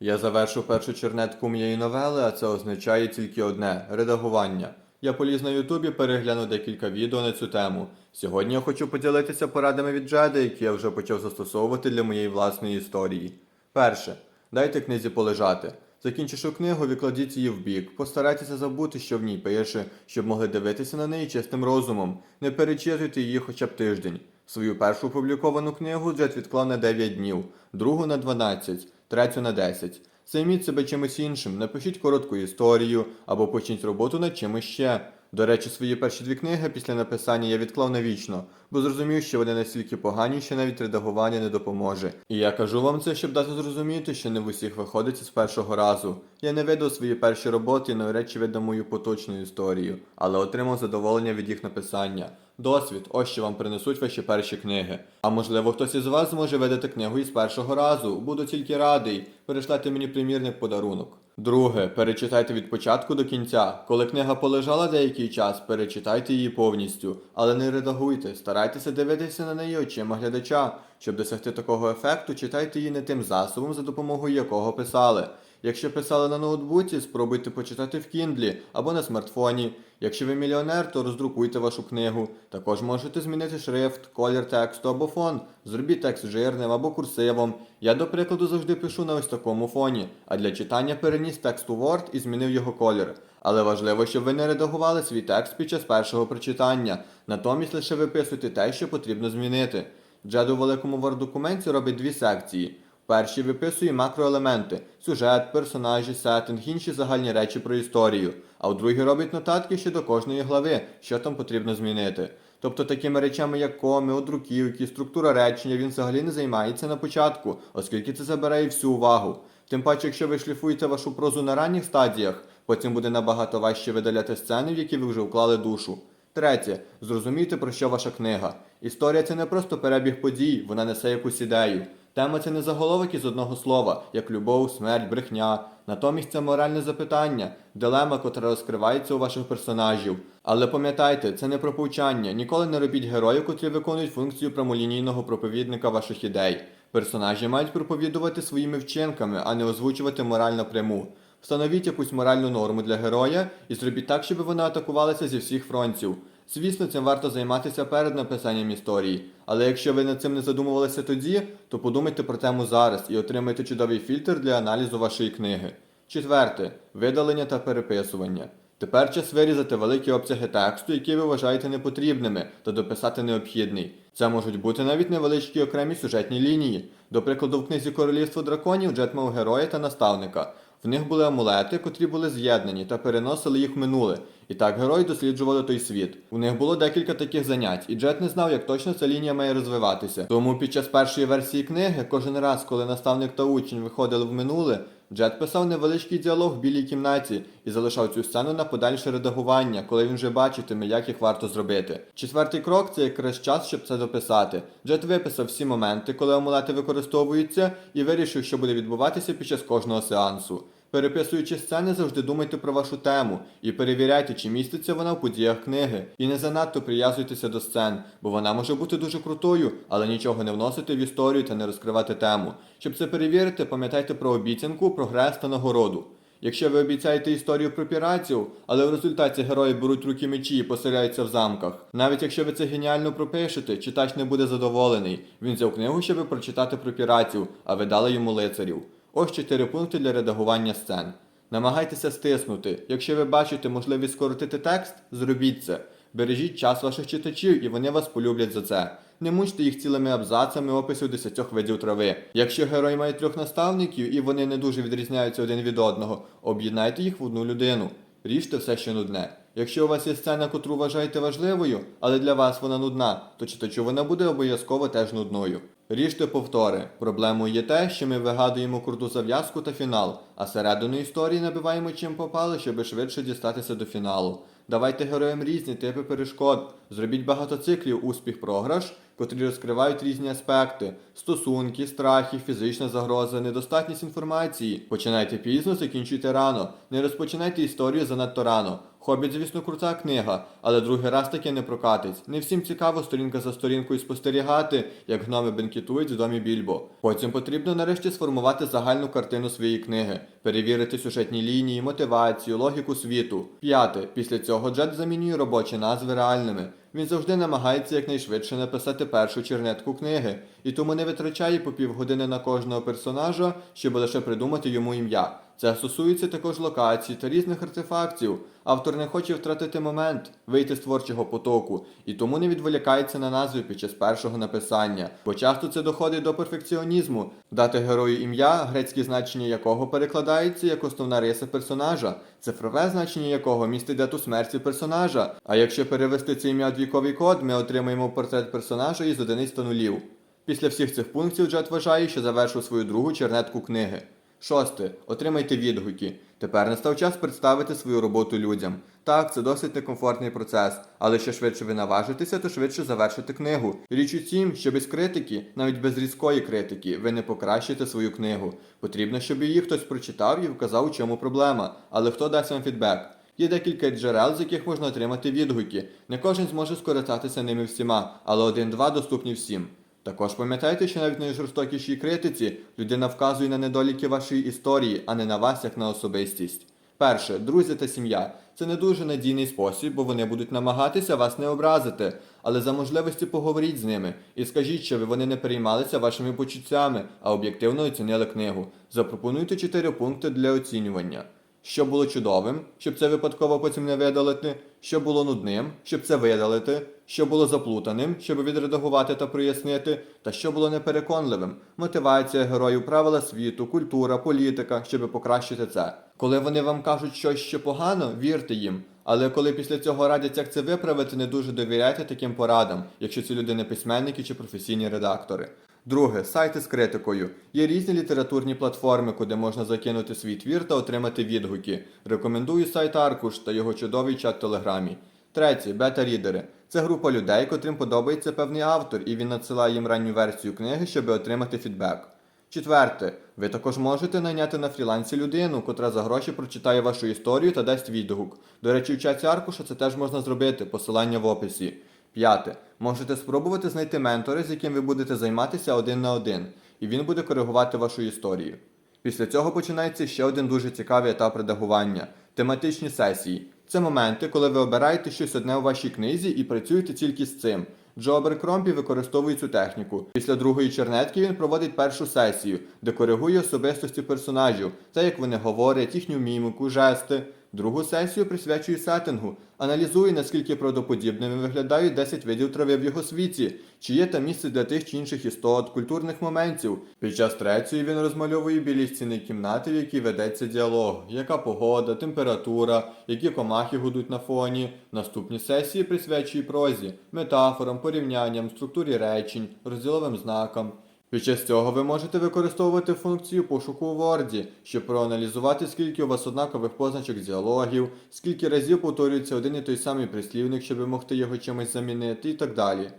Я завершив першу чернетку моєї новели, а це означає тільки одне редагування. Я поліз на Ютубі, переглянув декілька відео на цю тему. Сьогодні я хочу поділитися порадами від Джеди, які я вже почав застосовувати для моєї власної історії. Перше, дайте книзі полежати. Закінчивши книгу, відкладіть її в бік. Постарайтеся забути, що в ній пише, щоб могли дивитися на неї чистим розумом. Не перечитуйте її хоча б тиждень. Свою першу опубліковану книгу Джет відклав на 9 днів, другу на 12, третю на 10. Займіть себе чимось іншим, напишіть коротку історію або почніть роботу над чимось ще. До речі, свої перші дві книги після написання я відклав навічно, бо зрозумів, що вони настільки погані, що навіть редагування не допоможе. І я кажу вам це, щоб дати зрозуміти, що не в усіх виходить з першого разу. Я не видав свої перші роботи і навряд чи видав мою поточну історію, але отримав задоволення від їх написання. Досвід, ось що вам принесуть ваші перші книги. А можливо, хтось із вас зможе видати книгу із першого разу. Буду тільки радий. Перешлайте мені примірник подарунок. Друге, перечитайте від початку до кінця. Коли книга полежала деякий час, перечитайте її повністю, але не редагуйте, старайтеся дивитися на неї очима глядача. Щоб досягти такого ефекту, читайте її не тим засобом, за допомогою якого писали. Якщо писали на ноутбуці, спробуйте почитати в Кіндлі або на смартфоні. Якщо ви мільйонер, то роздрукуйте вашу книгу. Також можете змінити шрифт, колір тексту або фон. Зробіть текст жирним або курсивом. Я, до прикладу, завжди пишу на ось такому фоні, а для читання переніс текст у Word і змінив його колір. Але важливо, щоб ви не редагували свій текст під час першого прочитання. Натомість лише виписуйте те, що потрібно змінити. Джед у великому Word-документі робить дві секції. В першій виписує макроелементи сюжет, персонажі, сеттинг, інші загальні речі про історію. А у другій робить нотатки щодо кожної глави, що там потрібно змінити. Тобто такими речами, як коми, одруківки, структура речення, він взагалі не займається на початку, оскільки це забирає всю увагу. Тим паче, якщо ви шліфуєте вашу прозу на ранніх стадіях, потім буде набагато важче видаляти сцени, в які ви вже вклали душу. Третє, зрозумійте, про що ваша книга. Історія це не просто перебіг подій, вона несе якусь ідею. Тема це не заголовок із одного слова, як любов, смерть, брехня. Натомість це моральне запитання, дилема, котра розкривається у ваших персонажів. Але пам'ятайте, це не про повчання. Ніколи не робіть героїв, котрі виконують функцію прямолінійного проповідника ваших ідей. Персонажі мають проповідувати своїми вчинками, а не озвучувати мораль напряму. Встановіть якусь моральну норму для героя і зробіть так, щоб вона атакувалася зі всіх фронтів. Звісно, цим варто займатися перед написанням історії, але якщо ви над цим не задумувалися тоді, то подумайте про тему зараз і отримайте чудовий фільтр для аналізу вашої книги. Четверте видалення та переписування. Тепер час вирізати великі обсяги тексту, які ви вважаєте непотрібними, та дописати необхідний. Це можуть бути навіть невеличкі окремі сюжетні лінії. До прикладу, в книзі Королівство драконів джетмау героя та наставника. В них були амулети, котрі були з'єднані та переносили їх в минуле. І так герої досліджували той світ. У них було декілька таких занять, і Джет не знав, як точно ця лінія має розвиватися. Тому під час першої версії книги, кожен раз, коли наставник та учень виходили в минуле, Джет писав невеличкий діалог в білій кімнаті і залишав цю сцену на подальше редагування, коли він вже бачитиме, як їх варто зробити. Четвертий крок це якраз час, щоб це дописати. Джет виписав всі моменти, коли амулети використовуються, і вирішив, що буде відбуватися під час кожного сеансу. Переписуючи сцени, завжди думайте про вашу тему і перевіряйте, чи міститься вона в подіях книги. І не занадто прив'язуйтеся до сцен, бо вона може бути дуже крутою, але нічого не вносити в історію та не розкривати тему. Щоб це перевірити, пам'ятайте про обіцянку, прогрес та нагороду. Якщо ви обіцяєте історію про піратів, але в результаті герої беруть руки мечі і поселяються в замках. Навіть якщо ви це геніально пропишете, читач не буде задоволений. Він взяв книгу, щоб прочитати про піратів, а ви дали йому лицарів. Ось чотири пункти для редагування сцен. Намагайтеся стиснути. Якщо ви бачите можливість скоротити текст, зробіть це. Бережіть час ваших читачів, і вони вас полюблять за це. Не мучте їх цілими абзацами описів десятьох видів трави. Якщо герой має трьох наставників і вони не дуже відрізняються один від одного, об'єднайте їх в одну людину. Ріжте все, що нудне. Якщо у вас є сцена, котру вважаєте важливою, але для вас вона нудна, то читачу вона буде обов'язково теж нудною. Ріжте повтори. Проблемою є те, що ми вигадуємо круту зав'язку та фінал, а середину історії набиваємо чим попали, щоб швидше дістатися до фіналу. Давайте героям різні типи перешкод. Зробіть багато циклів успіх-програш котрі розкривають різні аспекти: стосунки, страхи, фізична загроза, недостатність інформації. Починайте пізно, закінчуйте рано. Не розпочинайте історію занадто рано. Хобіт, звісно, крута книга, але другий раз таки не прокатить. Не всім цікаво сторінка за сторінкою спостерігати, як гноми бенкетують в домі Більбо. Потім потрібно нарешті сформувати загальну картину своєї книги, перевірити сюжетні лінії, мотивацію, логіку світу. П'яте. Після цього Джет замінює робочі назви реальними. Він завжди намагається якнайшвидше написати першу чернетку книги, і тому не витрачає по півгодини на кожного персонажа, щоб лише придумати йому ім'я. Це стосується також локацій та різних артефактів. Автор не хоче втратити момент, вийти з творчого потоку, і тому не відволікається на назви під час першого написання, бо часто це доходить до перфекціонізму, дати герою ім'я, грецьке значення якого перекладається як основна риса персонажа, цифрове значення якого містить дату смерті персонажа. А якщо перевести це ім'я в віковий код, ми отримаємо портрет персонажа із одиниць та нулів. Після всіх цих пунктів Джет вважає, що завершив свою другу чернетку книги. Шосте. Отримайте відгуки. Тепер настав час представити свою роботу людям. Так, це досить некомфортний процес, але що швидше ви наважитеся, то швидше завершите книгу. Річ у тім, що без критики, навіть без різкої критики, ви не покращите свою книгу. Потрібно, щоб її хтось прочитав і вказав, у чому проблема. Але хто дасть вам фідбек? Є декілька джерел, з яких можна отримати відгуки. Не кожен зможе скористатися ними всіма, але один-два доступні всім. Також пам'ятайте, що навіть найжорстокішій критиці людина вказує на недоліки вашої історії, а не на вас як на особистість. Перше, друзі та сім'я. Це не дуже надійний спосіб, бо вони будуть намагатися вас не образити, але за можливості поговоріть з ними і скажіть, що вони не переймалися вашими почуттями, а об'єктивно оцінили книгу. Запропонуйте чотири пункти для оцінювання. Що було чудовим, щоб це випадково потім не видалити, що було нудним, щоб це видалити, що було заплутаним, щоб відредагувати та прояснити, та що було непереконливим, мотивація героїв, правила світу, культура, політика, щоб покращити це. Коли вони вам кажуть щось, що погано, вірте їм. Але коли після цього радять, як це виправити, не дуже довіряйте таким порадам, якщо ці люди не письменники чи професійні редактори. Друге, сайти з критикою. Є різні літературні платформи, куди можна закинути свій твір та отримати відгуки. Рекомендую сайт Аркуш та його чудовий чат в Телеграмі. Третє, бета-рідери. Це група людей, котрим подобається певний автор, і він надсилає їм ранню версію книги, щоб отримати фідбек. Четверте, ви також можете найняти на фрілансі людину, котра за гроші прочитає вашу історію та дасть відгук. До речі, в чаті Аркуша це теж можна зробити, посилання в описі. П'яте. Можете спробувати знайти ментора, з яким ви будете займатися один на один, і він буде коригувати вашу історію. Після цього починається ще один дуже цікавий етап редагування тематичні сесії. Це моменти, коли ви обираєте щось одне у вашій книзі і працюєте тільки з цим. Джо Аберкромпі використовує цю техніку. Після другої чернетки він проводить першу сесію, де коригує особистості персонажів, те, як вони говорять, їхню міміку, жести. Другу сесію присвячує сеттингу, аналізує, наскільки правдоподібними виглядають 10 видів трави в його світі, чи є там місце для тих чи інших істот, культурних моментів. Під час третьої він розмальовує білі стіни кімнати, в якій ведеться діалог, яка погода, температура, які комахи гудуть на фоні. Наступні сесії присвячує прозі, метафорам, порівнянням, структурі речень, розділовим знакам. Під час цього ви можете використовувати функцію пошуку у Word, щоб проаналізувати, скільки у вас однакових позначок з діалогів, скільки разів повторюється один і той самий прислівник, щоб могти його чимось замінити і так далі.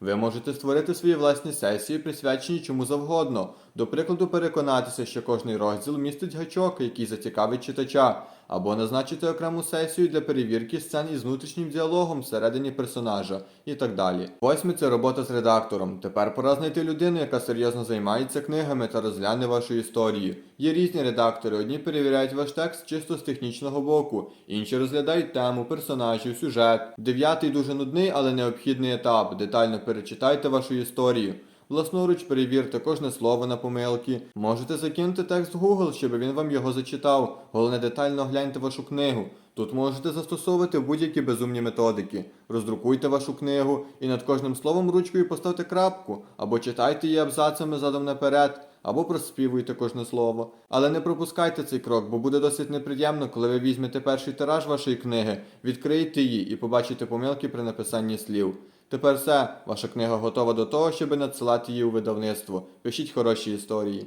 Ви можете створити свої власні сесії, присвячені чому завгодно. До прикладу, переконатися, що кожний розділ містить гачок, який зацікавить читача, або назначити окрему сесію для перевірки сцен із внутрішнім діалогом всередині персонажа і так далі. Восьме це робота з редактором. Тепер пора знайти людину, яка серйозно займається книгами та розгляне вашу історію. Є різні редактори, одні перевіряють ваш текст чисто з технічного боку, інші розглядають тему, персонажів, сюжет. Дев'ятий дуже нудний, але необхідний етап. Детально перечитайте вашу історію. Власноруч перевірте кожне слово на помилки. Можете закинути текст в Google, щоб він вам його зачитав. Головне детально гляньте вашу книгу. Тут можете застосовувати будь-які безумні методики. Роздрукуйте вашу книгу і над кожним словом ручкою поставте крапку, або читайте її абзацами задом наперед, або проспівуйте кожне слово. Але не пропускайте цей крок, бо буде досить неприємно, коли ви візьмете перший тираж вашої книги, відкриєте її і побачите помилки при написанні слів. Тепер все, ваша книга готова до того, щоб надсилати її у видавництво. Пишіть хороші історії.